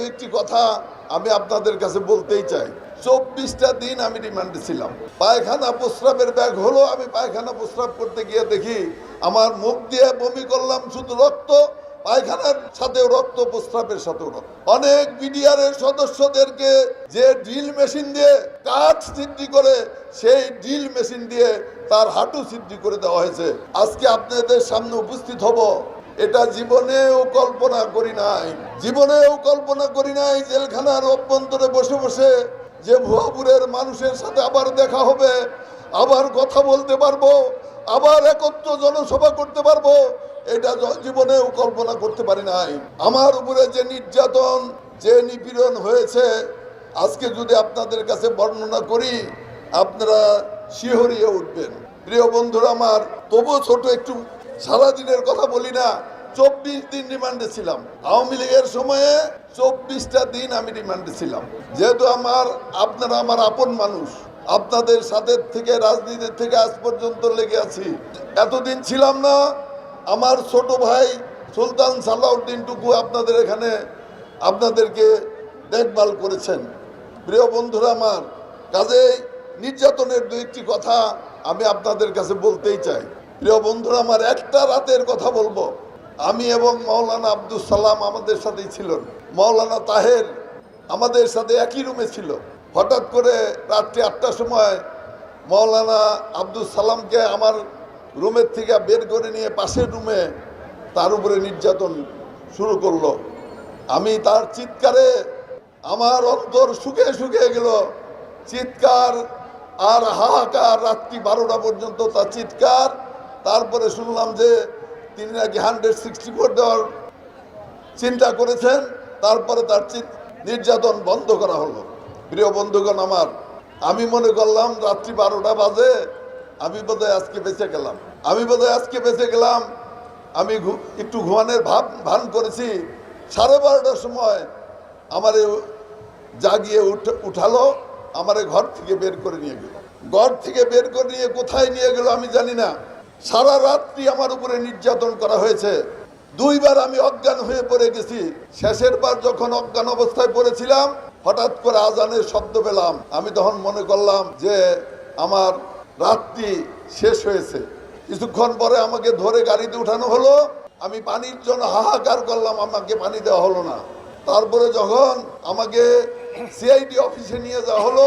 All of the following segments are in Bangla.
দু একটি কথা আমি আপনাদের কাছে বলতেই চাই। চব্বিশটা দিন আমি রিমান্ডে ছিলাম। পায়খানা প্রস্রাবের ব্যাগ হলো, আমি পায়খানা প্রস্রাব করতে গিয়ে দেখি আমার মুখ দিয়ে বমি করলাম, শুধু রক্ত, পায়খানার সাথেও রক্ত, প্রস্রাবের সাথেও রক্ত। অনেক বিডিআর এর সদস্যদেরকে যে ড্রিল মেশিন দিয়ে কাঠ সিদ্ধি করে, সেই ড্রিল মেশিন দিয়ে তার হাঁটু সিদ্ধি করে দেওয়া হয়েছে। আজকে আপনাদের সামনে উপস্থিত হব। এটা জীবনেও কল্পনা করি নাই। জীবনেও কল্পনা করি নাই জেলখানার অভ্যন্তরে বসে বসে যে ভুয়াপুরের মানুষের সাথে আবার দেখা হবে, আবার কথা বলতে পারব, আবার একত্র জনসভা করতে পারব, এটা জীবনেও কল্পনা করতে পারি নাই। আমার উপরে যে নির্যাতন, যে নিপীড়ন হয়েছে, আজকে যদি আপনাদের কাছে বর্ণনা করি, আপনারা শিহরিয়ে উঠবেন। প্রিয় বন্ধুরা আমার তবু ছোট একটু সারাদিনের কথা বলি না, চব্বিশ দিন রিমান্ডে ছিলাম। আওয়ামী লীগের সময়ে চব্বিশটা দিন আমি রিমান্ডে ছিলাম। যেহেতু আমার, আপনারা আমার আপন মানুষ, আপনাদের সাথে থেকে, রাজনীতির থেকে আজ পর্যন্ত লেগে আছি। এতদিন ছিলাম না, আমার ছোট ভাই সুলতান সালাউদ্দিন টুকু আপনাদের এখানে আপনাদেরকে দেখভাল করেছেন। প্রিয় বন্ধুরা আমার, কাজেই নির্যাতনের দু একটি কথা আমি আপনাদের কাছে বলতেই চাই। প্রিয় বন্ধুরা, আমার একটা রাতের কথা বলব। আমি এবং মাওলানা আব্দুল সালাম আমাদের সাথেই ছিলেন। মাওলানা তাহের আমাদের সাথে একই রুমে ছিল। হঠাৎ করে রাত্রি আটটার সময় মাওলানা আব্দুল সালামকে আমার রুমের থেকে বের করে নিয়ে পাশের রুমে তার উপরে নির্যাতন শুরু করল। আমি তার চিৎকারে আমার অন্তর শুকিয়ে শুকিয়ে গেল। চিৎকার আর হাহাকার রাত্রি বারোটা পর্যন্ত তার চিৎকার তারপরে শুনলাম যে তিনি নাকি হান্ড্রেড সিক্সটি ফোর দেওয়ার চিন্তা করেছেন, তারপরে তার নির্যাতন বন্ধ করা হলো। প্রিয় বন্ধুগণ আমার, আমি মনে করলাম রাত্রি বারোটা বাজে, আমি বোধহয় আজকে বেঁচে গেলাম। আমি বোধহয় আজকে বেঁচে গেলাম, আমি একটু ঘুমানোর ভাব, ভান করেছি। সাড়ে বারোটার সময় আমার জাগিয়ে উঠ, উঠালো, আমারে ঘর থেকে বের করে নিয়ে গেল। ঘর থেকে বের করে নিয়ে কোথায় নিয়ে গেল আমি জানি না। সারা রাত্রি আমার উপরে নির্যাতন করা হয়েছে। দুইবার আমি অজ্ঞান হয়ে পড়ে গেছি। শেষের বার যখন অজ্ঞান অবস্থায় পড়েছিলাম, হঠাৎ করে আজানের শব্দ পেলাম। আমি তখন মনে করলাম যে আমার রাত্রি শেষ হয়েছে। কিছুক্ষণ পরে আমাকে ধরে গাড়িতে উঠানো হলো। আমি পানির জন্য হাহাকার করলাম, আমাকে পানি দেওয়া হলো না। তারপরে যখন আমাকে সিআইডি অফিসে নিয়ে যাওয়া হলো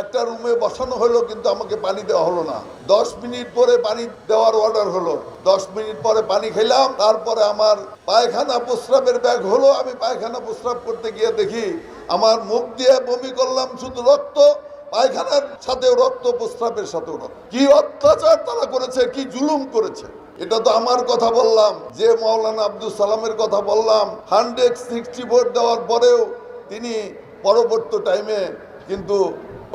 একটা রুমে বসানো হলো, কিন্তু আমাকে পানি দেওয়া হলো না। দশ মিনিট পরে পানি দেওয়ার অর্ডার হলো। দশ মিনিট পরে পানি খেলাম, তারপরে আমার পায়খানা প্রস্রাবের ব্যাগ হলো। আমি পায়খানা প্রস্রাব করতে গিয়ে দেখি, আমার মুখ দিয়ে বমি করলাম শুধু রক্ত, পায়খানার সাথেও রক্ত, প্রস্রাবের সাথেও রক্ত। কি অত্যাচার তারা করেছে, কি জুলুম করেছে? এটা তো আমার কথা বললাম, যে মাওলানা আব্দুল সালামের কথা বললাম। হান্ড্রেড সিক্সটি ভোট দেওয়ার পরেও তিনি পরবর্তী টাইমে কিন্তু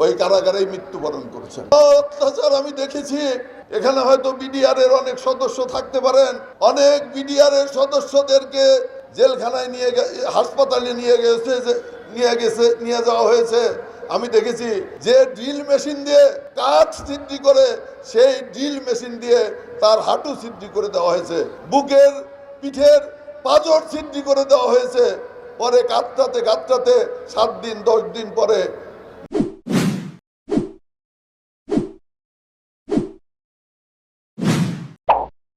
ওই কারাগারেই মৃত্যুবরণ করেছেন। অত্যাচার আমি দেখেছি। এখানে হয়তো বিডিআর এর অনেক সদস্য থাকতে পারেন। অনেক বিডিআর এর সদস্যদেরকে জেলখানায় নিয়ে হাসপাতালে নিয়ে গেছে নিয়ে গেছে, নিয়ে যাওয়া হয়েছে। আমি দেখেছি যে ড্রিল মেশিন দিয়ে কাঠ সিদ্ধি করে, সেই ড্রিল মেশিন দিয়ে তার হাঁটু সিদ্ধি করে দেওয়া হয়েছে। বুকের পিঠের পাঁজর সিদ্ধি করে দেওয়া হয়েছে। পরে কাতরাতে কাতরাতে সাত দিন, দশ দিন পরে